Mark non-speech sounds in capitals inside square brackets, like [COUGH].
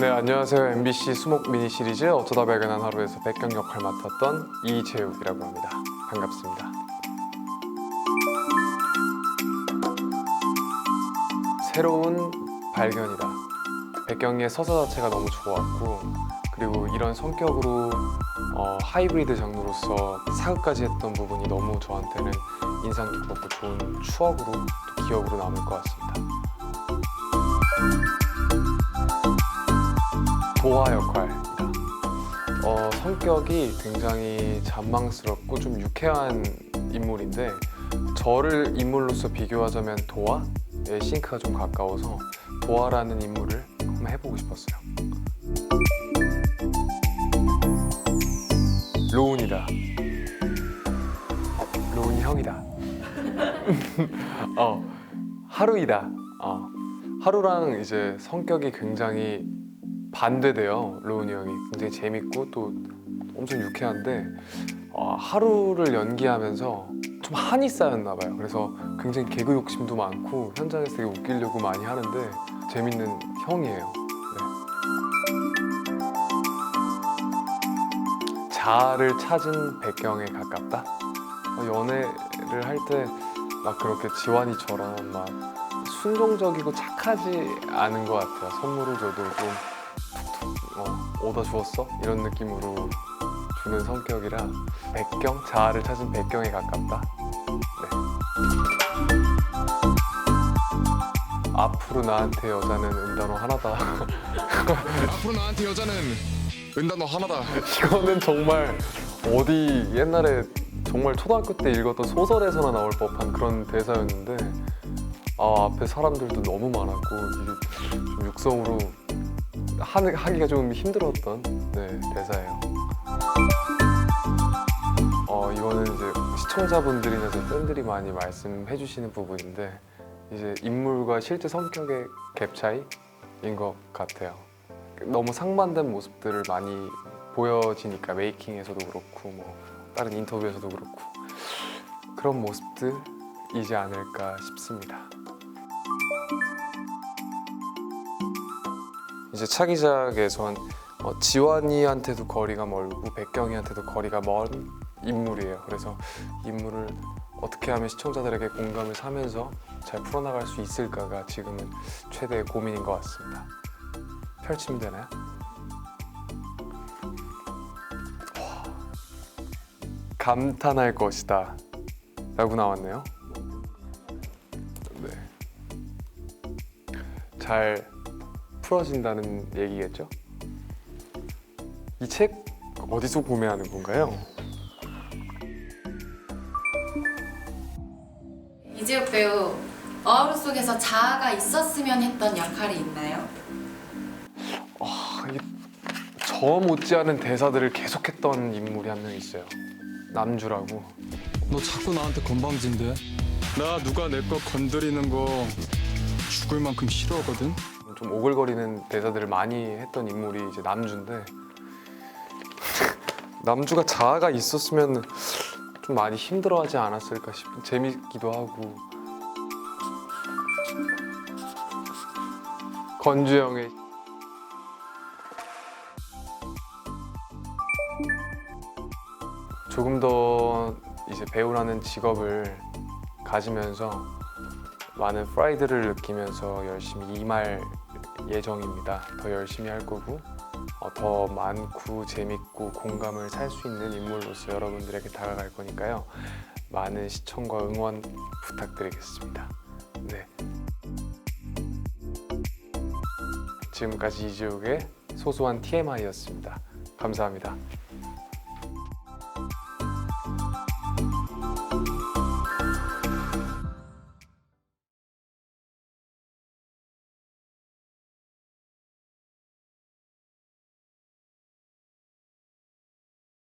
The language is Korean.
네 안녕하세요. MBC 수목 미니 시리즈 어쩌다 발견한 하루에서 백경 역할 맡았던 이재욱이라고 합니다. 반갑습니다. 새로운 발견이다. 백경의 서사 자체가 너무 좋았고 그리고 이런 성격으로 어, 하이브리드 장르로서 사극까지 했던 부분이 너무 저한테는 인상 깊었고 좋은 추억으로 또 기억으로 남을 것 같습니다 도화 역할입니다. 어, 성격이 굉장히 잔망스럽고 좀 유쾌한 인물인데 저를 인물로서 비교하자면 도화의 싱크가 좀 가까워서 도화라는 인물을 한번 해보고 싶었어요. 로운이다. 로운이 형이다. [LAUGHS] 어, 하루이다. 어, 하루랑 이제 성격이 굉장히 반대돼요. 로운이 형이 굉장히 재밌고 또 엄청 유쾌한데 어, 하루를 연기하면서 좀 한이 쌓였나 봐요. 그래서 굉장히 개그 욕심도 많고 현장에서 되게 웃기려고 많이 하는데 재밌는 형이에요. 네. 자아를 찾은 백경에 가깝다. 어, 연애를 할 때 막 그렇게 지환이처럼 막 순종적이고 착하지 않은 것 같아요. 선물을 줘도 좀 오다 주었어? 이런 느낌으로 주는 성격이라 백경? 자아를 찾은 백경에 가깝다. 네. 앞으로 나한테 여자는 은단어 하나다. [LAUGHS] 앞으로 나한테 여자는 은단어 하나다. 이거는 정말 어디 옛날에 정말 초등학교 때 읽었던 소설에서나 나올 법한 그런 대사였는데 아 앞에 사람들도 너무 많았고 좀 육성으로 하는, 하기가 좀 힘들었던 네, 대사예요. 어 이거는 이제 시청자분들이나 제 팬들이 많이 말씀해 주시는 부분인데 이제 인물과 실제 성격의 갭 차이인 것 같아요. 너무 상반된 모습들을 많이 보여지니까 메이킹에서도 그렇고 뭐 다른 인터뷰에서도 그렇고 그런 모습들이지 않을까 싶습니다. 이제 차기작에선 어, 지환이한테도 거리가 멀고 백경이한테도 거리가 먼 인물이에요. 그래서 인물을 어떻게 하면 시청자들에게 공감을 사면서 잘 풀어나갈 수 있을까가 지금은 최대의 고민인 것 같습니다. 펼치면 되나요? 와, 감탄할 것이다 라고 나왔네요. 네. 잘 풀어진다는 얘기겠죠? 이 책 어디서 구매하는 건가요? 이재욱 배우 어하루 속에서 자아가 있었으면 했던 역할이 있나요? 아, 이게 저 못지않은 대사들을 계속했던 인물이 한 명 있어요. 남주라고. 너 자꾸 나한테 건방진데? 나 누가 내 거 건드리는 거 죽을 만큼 싫어하거든. 좀 오글거리는 대사들을 많이 했던 인물이 이제 남주인데 남주가 자아가 있었으면 좀 많이 힘들어하지 않았을까 싶은 재밌기도 하고. 건주영의 조금 더 이제 배우라는 직업을 가지면서 많은 프라이드를 느끼면서 열심히 임할 예정입니다. 더 열심히 할 거고 어, 더 많고 재밌고 공감을 살 수 있는 인물로서 여러분들에게 다가갈 거니까요. 많은 시청과 응원 부탁드리겠습니다. 네. 지금까지 이지욱의 소소한 TMI였습니다. 감사합니다.